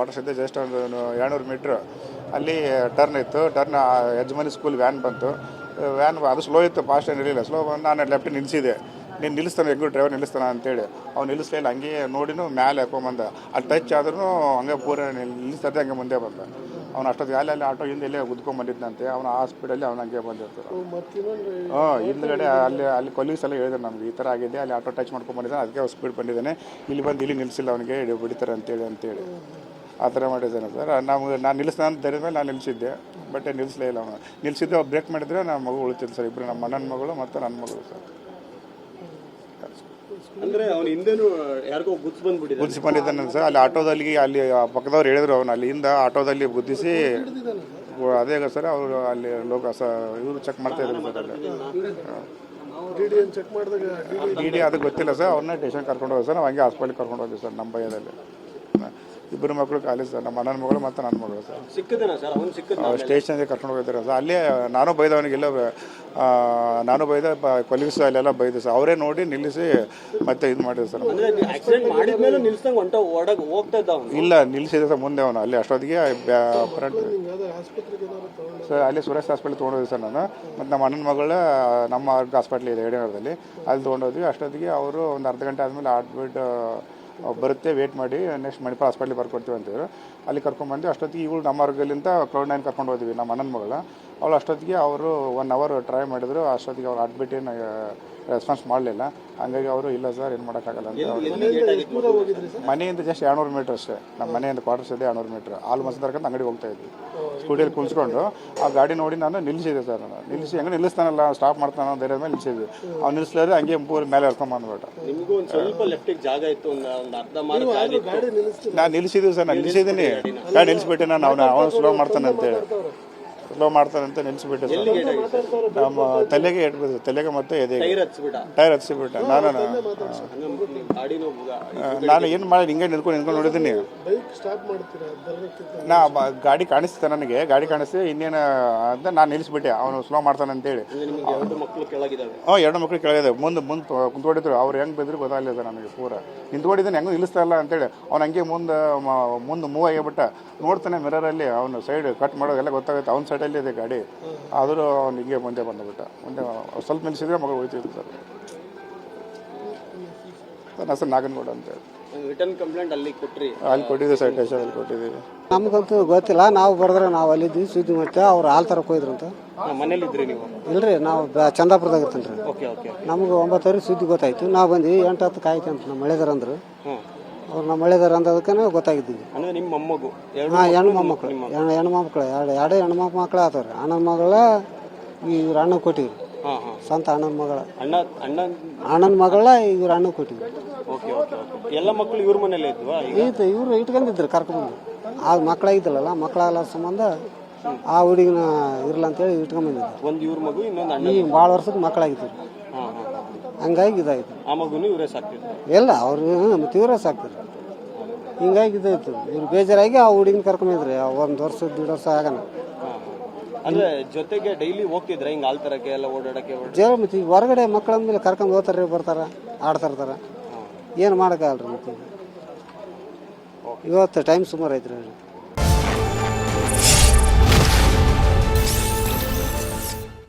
Quarters ಇದ್ದೆ just ಒಂದು ಎರಡುನೂರು ಮೀಟ್ರ್ ಅಲ್ಲಿ ಟರ್ನ್ ಇತ್ತು. ಟರ್ನ್ ಯಜಮಾನಿ ಸ್ಕೂಲ್ ವ್ಯಾನ್ ಬಂತು. ವ್ಯಾನ್ ಅದು ಸ್ಲೋ ಇತ್ತು ಫಾಸ್ಟ್ ಏನು ಇರಲಿಲ್ಲ. ಸ್ಲೋ ಬಂದು ನಾನು ಲೆಫ್ಟ್ ನಿಲ್ಲಿಸಿದೆ ನೀನು ನಿಲ್ಲಿಸ್ತಾನೆ ಹೆಂಗೂ ಡ್ರೈವರ್ ನಿಲ್ಲಿಸ್ತಾನೆ ಅಂತೇಳಿ. ಅವ್ನು ನಿಲ್ಲಿಸ್ಲಿಲ್ಲ ಹಂಗೆ ನೋಡಿನೂ ಮ್ಯಾಲೆ ಹಾಕೊಂಬಂದ. ಅಲ್ಲಿ ಟಚ್ ಆದ್ರೂ ಹಂಗೆ ಪೂರ ನಿಲ್ಲಿಸ್ತದೆ ಹಂಗೆ ಮುಂದೆ ಬಂದ. ಅವ್ನು ಅಷ್ಟೊತ್ತು ಅಲ್ಲಿ ಅಲ್ಲಿ ಆಟೋ ಹಿಂದೆ ಇಲ್ಲೇ ಉದ್ಕೊಂಬಂದಿದ್ದಂತೆ ಅವನ ಆ ಸ್ಪೀಡಲ್ಲಿ ಅವ್ನು ಹಂಗೆ ಬಂದಿರ್ತಾರೆ ಹಾಂ ಹಿಂದ್ಗಡೆ ಅಲ್ಲಿ ಅಲ್ಲಿ ಕೊಲೀಸ್ ಎಲ್ಲ ಹೇಳಿದ್ರು ನಮ್ಗೆ ಈ ಥರ ಆಗಿದೆ ಅಲ್ಲಿ ಆಟೋ ಟಚ್ ಮಾಡ್ಕೊಂಬಂದಿದ್ದಾನೆ ಅದಕ್ಕೆ ಸ್ಪೀಡ್ ಬಂದಿದ್ದಾನೆ. ಇಲ್ಲಿ ಬಂದು ಇಲ್ಲಿ ನಿಲ್ಲಿಸಿಲ್ಲ ಅವನಿಗೆ ಬಿಡ್ತಾರೆ ಅಂತೇಳಿ ಅಂತೇಳಿ. ಆ ಥರ ಮಾಡಿದ್ದಾನೆ ಸರ್. ನಮ್ಗೆ ನಾನು ನಿಲ್ಲಿಸ್ದ ಅಂತ ಧೈರ್ಯದ ಮೇಲೆ ನಾನು ನಿಲ್ಲಿಸಿದ್ದೆ. ಬಟ್ ನಿಲ್ಲಿಸಲೇ ಇಲ್ಲ ಅವನು. ನಿಲ್ಲಿಸಿದ್ದು ಅವ್ರು ಬ್ರೇಕ್ ಮಾಡಿದರೆ ನಮ್ಮ ಮಗು ಉಳಿತಿದ್ದು ಸರ್. ಇಬ್ಬರು ನಮ್ಮ ಅಣ್ಣನ ಮಗಳು ಮತ್ತು ನನ್ನ ಮಗಳು ಸರ್. ಅಂದ್ರೆ ಅವ್ನ ಹಿಂದೆನು ಯಾರಿಗೋ ಬಂದ್ಬಿಟ್ಟಿದೆ ಗುದ್ದಿಸಿ ಬಂದಿದ್ದಾನೆ ಸರ್. ಅಲ್ಲಿ ಆಟೋದಲ್ಲಿ ಅಲ್ಲಿ ಪಕ್ಕದವ್ರು ಹೇಳಿದ್ರು ಅವನು ಅಲ್ಲಿಂದ ಆಟೋದಲ್ಲಿ ಗುದ್ದಿಸಿ ಅದೇ ಸರ್ ಅವರು ಅಲ್ಲಿ ಲೋಕ ಸ ಇವರು ಚೆಕ್ ಮಾಡ್ತಾ ಇದ್ರು ಸರ್ ಅಲ್ಲಿ. ಡಿ ಡಿ ಅದು ಗೊತ್ತಿಲ್ಲ ಸರ್. ಅವ್ರನ್ನ ಟೇಷನ್ ಕರ್ಕೊಂಡು ಹೋಗಿ ಸರ್. ನಾವು ಹಂಗೆ ಹಾಸ್ಪಿಟ್ಲಿಗೆ ಕರ್ಕೊಂಡು ಹೋಗಿ ಸರ್ ನಮ್ಮ ಭಯದಲ್ಲಿ. ಇಬ್ಬರು ಮಕ್ಕಳು ಕಾಲೇಜ್ ಸರ್. ನಮ್ಮ ಅಣ್ಣನ ಮಗಳು ಮತ್ತು ನನ್ನ ಮಗಳು ಸರ್. ಸಿಕ್ಕಿದ್ದೇನೆ ಸರ್? ಅವ್ನು ಸ್ಟೇಷನ್ಗೆ ಕರ್ಕೊಂಡು ಹೋಗಿದ್ದಾರೆ ಸರ್. ಅಲ್ಲೇ ನಾನು ಬೈದ ಅವನಿಗೆಲ್ಲ ನಾನು ಬೈದ ಕೊಲೀಗ್ಸ್ ಅಲ್ಲೆಲ್ಲ ಬೈದೆ ಸರ್. ಅವರೇ ನೋಡಿ ನಿಲ್ಲಿಸಿ ಮತ್ತೆ ಇದು ಮಾಡಿದ್ರು ಸರ್. ಅಂದ್ರೆ ಆಕ್ಸಿಡೆಂಟ್ ಮಾಡಿದ್ಮೇಲೆ ನಿಲ್ಸಂಗ್ ಹೊಂಟ ಒಡಗ್ ಹೋಗ್ತಾ ಇದ್ದ ಅವ್ನು? ಇಲ್ಲ ನಿಲ್ಲಿಸಿದೆ ಸರ್ ಮುಂದೆ ಅವನು. ಅಲ್ಲಿ ಅಷ್ಟೊತ್ತಿಗೆ ಫ್ರಂಟ್ ಸರ್ ಅಲ್ಲಿ ಸುರೇಶ್ ಹಾಸ್ಪಿಟ್ಲ್ ತೊಗೊಂಡೋದ್ವಿ ಸರ್ ನಾನು. ಮತ್ತು ನಮ್ಮ ಅಣ್ಣನ ಮಗಳ ನಮ್ಮ ಹಾಸ್ಪಿಟ್ಲ್ ಇದೆ ಯಡಿನಗರದಲ್ಲಿ ಅಲ್ಲಿ ತೊಗೊಂಡೋದ್ವಿ. ಅಷ್ಟೊತ್ತಿಗೆ ಅವರು ಒಂದು ಅರ್ಧ ಗಂಟೆ ಆದಮೇಲೆ ಅಡ್ಮಿಟ್ ಬರುತ್ತೆ ವೇಟ್ ಮಾಡಿ ನೆಕ್ಸ್ಟ್ ಮಣಿಪಾಲ್ ಹಾಸ್ಪಿಟ್ಲಿಗೆ ಬರ್ಕೊಡ್ತೀವಿ ಅಂತಿದ್ರು ಅಲ್ಲಿ ಕರ್ಕೊಂಡ್ಬಂದು ಅಷ್ಟೊತ್ತಿಗೆ ಇವಳು ನಮ್ಮ ಆರೋಗ್ಯಲಿಂದ ಕ್ಲೌಡ್ ನೈನ್ ಕರ್ಕೊಂಡು ಹೋದ್ವಿ, ನಮ್ಮ ಅಣ್ಣನ ಮಗಳ. ಅವಳು ಅಷ್ಟೊತ್ತಿಗೆ ಅವರು ಒನ್ ಅವರ್ ಟ್ರೈ ಮಾಡಿದ್ರು ಅಷ್ಟೊತ್ತಿಗೆ ಅವ್ರು ಅಡ್ಮಿಟ್ ಏನು ರೆಸ್ಪಾನ್ಸ್ ಮಾಡಲಿಲ್ಲ. ಹಂಗಾಗಿ ಅವರು ಇಲ್ಲ ಸರ್ ಏನು ಮಾಡೋಕ್ಕಾಗಲ್ಲ ಅಂತ ಅವ್ರು ಮನೆಯಿಂದ ಜಸ್ಟ್ ಎರಡ್ನೂರು ಮೀಟ್ರ್ ಅಷ್ಟೇ. ನಮ್ಮ ಮನೆಯಿಂದ ಕ್ವಾರ್ಟರ್ಸ್ ಇದೆ ಎರಡ್ನೂರು ಮೀಟ್ರ್ ಹಾಲು ಮಸ್ ತರ್ಕೊಂಡು ಅಂಗಡಿ ಹೋಗ್ತಾ ಇದ್ವಿ. ಸ್ಕೂಟಿಯಲ್ಲಿ ಕುಳಿಸ್ಕೊಂಡು ಆ ಗಾಡಿ ನೋಡಿ ನಾನು ನಿಲ್ಲಿಸಿದೆ ಸರ್ ನಾನು ನಿಲ್ಲಿಸಿ ಹೆಂಗೆ ನಿಲ್ಲಿಸ್ತಾನಲ್ಲ ಸ್ಟಾಪ್ ಮಾಡ್ತಾನೋ ಧೈರ್ಯ ಮೇಲೆ ನಿಲ್ಲಿಸಿದ್ವಿ. ಅವ್ನು ನಿಲ್ಲಿಸ್ಲಾದ್ರೆ ಹಂಗೆ ಮೂರು ಮೇಲೆ ಹರ್ಕೊಂಡ್ ಬಂದ್ಬಿಟ್ಟ. ನಿಮಗೂ ಒಂದ್ ಸ್ವಲ್ಪ ಲೆಫ್ಟಿಗೆ ಜಾಗ ಇತ್ತು ಒಂದು ಒಂದು ಅರ್ಧ ಮಾರ್ಕ್ ಗಾಡಿ ನಾನು ನಿಲ್ಲಿಸಿದ್ವಿ ಸರ್ ನಾನು ನಿಲ್ಲಿಸಿದ್ದೀನಿ ಗಾಡಿ ನಿಲ್ಲಿಸ್ಬಿಟ್ಟೆ ನಾನು ಅವನು ಅವನು ಸ್ಲೋ ಮಾಡ್ತಾನೆ ಅಂತೇಳಿ ಸ್ಲೋ ಮಾಡ್ತಾನೆ ಅಂತ ನಿಲ್ಲಿಸ್ಬಿಟ್ಟೆ ಸರ್ ನಮ್ಮ ತಲೆಗೆ ಇಟ್ಬಿಟ್ಟು ತಲೆಗೆ ಮತ್ತೆ ಎದೆಗೆ ಟೈರ್ ಹಚ್ಚಿಬಿಟ್ಟ ನಾನು ನಾನು ಏನು ಮಾಡಿ ಹಿಂಗೆ ನಿಂತ್ಕೊಂಡು ನಿಂತ್ಕೊಂಡು ನೋಡಿದ್ದೀನಿ. ಬೈಕ್ ಸ್ಟಾಪ್ ಮಾಡ್ತೀರಾ? ಬರಬೇಕಿತ್ತು ನಾ ಬ- ಗಾಡಿ ಕಾಣಿಸ್ತ ನನಗೆ. ಗಾಡಿ ಕಾಣಿಸ್ತಿ ಇನ್ನೇನು ಅಂತ ನಾನು ನಿಲ್ಲಿಸ್ಬಿಟ್ಟೆ ಅವನು ಸ್ಲೋ ಮಾಡ್ತಾನೆ ಅಂತೇಳಿ. ನಿಮ್ಗೆ ಎರಡು ಮಕ್ಕಳು ಕೆಳಗಿದಾವೆ ಹ್ಞೂ ಎರಡು ಮಕ್ಳು ಕೆಳಗಿದೆ ಮುಂದೆ ಮುಂದೆ ಕುಂತ್ಕೊಂಡಿದ್ರು. ಅವ್ರು ಹೆಂಗೆ ಬಿದ್ರು ಗೊತ್ತಾಗಲಿಲ್ಲ ಸರ್ ನನಗೆ ಪೂರ. ನಿಂತ್ಕೊಂಡಿದ್ದಾನೆ. ಹೆಂಗೆ ನಿಲ್ಲಿಸ್ತಾ ಇಲ್ಲ ಅಂತೇಳಿ. ಅವ್ನು ಹಂಗೆ ಮುಂದೆ ಮುಂದೆ ಮೂವ್ ಆಗಿಬಿಟ್ಟ. ನೋಡ್ತಾನೆ ಮಿರರಲ್ಲಿ ಅವನು ಸೈಡ್ ಕಟ್ ಮಾಡೋದೆಲ್ಲ ಗೊತ್ತಾಗುತ್ತೆ. ಅವ್ನ ಸೈಡಲ್ಲಿ ಇದೆ ಗಾಡಿ. ಆದರೂ ಅವ್ನು ಹಿಂಗೆ ಮುಂದೆ ಬಂದುಬಿಟ್ಟ. ಮುಂದೆ ಸ್ವಲ್ಪ ನಿಲ್ಲಿಸಿದ್ರೆ ಮಗಳು ಹೋಯ್ತಿದ್ರು ಸರ್. ನನ್ನ ಹೆಸರು ನಾಗನಗೌಡ ಅಂತ ರಿಟರ್ನ್ ಕಂಪ್ಲೇಂಟ್ ಅಲ್ಲಿ ಕೊಟ್ರಿ. ಅಲ್ಲಿ ಕೊಟ್ಟಿದ್ದೀವಿ ಸರ್ ಕೊಟ್ಟಿದ್ದೀವಿ. ನಮ್ಗಂತೂ ಗೊತ್ತಿಲ್ಲ. ನಾವು ಬರೆದ್ರೆ ನಾವು ಅಲ್ಲಿದ್ವಿ ಸುದ್ದಿ ಮತ್ತೆ ಅವ್ರು ಹಾಲು ತರಕ್ಕೆ ಅಂತ. ಮನೇಲಿ ಇದ್ರಿ ನೀವು? ಇಲ್ರಿ ನಾವು ಬ- ಚಂದಾಪುರದಾಗ ಇರ್ತೀನಿ ರೀ ಓಕೆ ಓಕೆ. ನಮ್ಗೆ ಒಂಬತ್ತುವರೆ ಸುದ್ದಿ ಗೊತ್ತಾಯ್ತು. ನಾವು ಬಂದ್ವಿ ಎಂಟು ಹತ್ತು ಕಾಯ್ಕಂತ ನಮ್ಮ ಮಳೆದಾರ ಅಂದ್ರು ಹ್ಞೂ ಅವ್ರು ನಮ್ಮ ಮಳೆದಾರ ಅಂದದಕ್ಕೆ ಗೊತ್ತಾಗಿದ್ದೀವಿ. ಅಂದ್ರೆ ನಿಮ್ಮ ಮೊಮ್ಮಗು ಎರಡು ಹಾಂ ಹೆಣ್ಣು ಮೊಮ್ಮಕ್ಕಳು. ಹೆಣ್ಣು ಹೆಣ್ಣು ಮಕ್ಕಳು ಎರಡು ಎರಡು ಹೆಣ್ಣು ಮಕ್ಕಳು ಆತವ್ರಿ ಅಣ್ಣನ ಮಗಳ ಇವ್ರ ಅಣ್ಣ ಕೊಟ್ಟಿವ್ರಿ ಹಾ ಹಾಂ. ಸ್ವಂತ ಅಣ್ಣನ ಮಗಳ. ಅಣ್ಣ ಅಣ್ಣ ಅಣ್ಣನ ಮಗಳ ಇವ್ರ ಅಣ್ಣ ಕೊಟ್ಟಿವಿ ಓಕೆ ಓಕೆ ಓಕೆ. ಎಲ್ಲ ಮಕ್ಕಳು ಇವ್ರ ಮನೆಯಲ್ಲೇ ಇದ್ವಾ ಈಗ? ಈತ ಇವ್ರು ಇಟ್ಕೊಂಡಿದ್ರು ಕರ್ಕೊಂಬಂದು. ಆ ಮಕ್ಕಳಾಗಿದ್ದಲ್ಲ ಮಕ್ಕಳಾಗಲ್ಲ ಸಂಬಂಧ ಆ ಹುಡುಗಿನ ಇರಲ್ಲ ಅಂತೇಳಿ ಇಟ್ಕೊಂಬಂದಿದ್ರು. ಒಂದು ಇವ್ರ ಮಗು ಇನ್ನೊಂದು ಅಣ್ಣ ಭಾಳ ವರ್ಷಕ್ಕೆ ಮಕ್ಕಳಾಗಿದ್ರು. ಹಂಗಾಗಿ ಇದಾಯ್ತು ಆ ಮಗುನು ಇವರೇ ಸಾಕ್ತಿದ್ರು. ಎಲ್ಲ ಅವ್ರು ಮತ್ತೆ ಇವರೇ ಸಾಕ್ತಾರೆ ಹಿಂಗಾಗಿ ಇದಾಯ್ತು ಇವ್ರು ಬೇಜಾರಾಗಿ ಆ ಹುಡುಗಿನ ಕರ್ಕೊಂಡಿದ್ರಿ ಒಂದು ವರ್ಷ ಎರಡು ವರ್ಷ ಆಗನ ಅಂದ್ರೆ ಜೊತೆಗೆ ಡೈಲಿ ಹೋಗ್ತಿದ್ರ? ಹಿಂಗೆ ಹಾಲ್ ತರಕ್ಕೆ ಎಲ್ಲ ಓಡಾಡಕ್ಕೆ ಜೇ ಮತ್ತೆ ಈಗ ಹೊರಗಡೆ ಮಕ್ಕಳ ಮೇಲೆ ಕರ್ಕೊಂಡು ಹೋಗ್ತಾರೆ ಬರ್ತಾರ ಆಡ್ತಾ ಇರ್ತಾರ ಏನು ಮಾಡೋಕ್ಕಾಗಲ್ರಿ ಮತ್ತೆ? ಇವತ್ತು ಟೈಮ್ ಸುಮಾರು ಐತ್ರಿ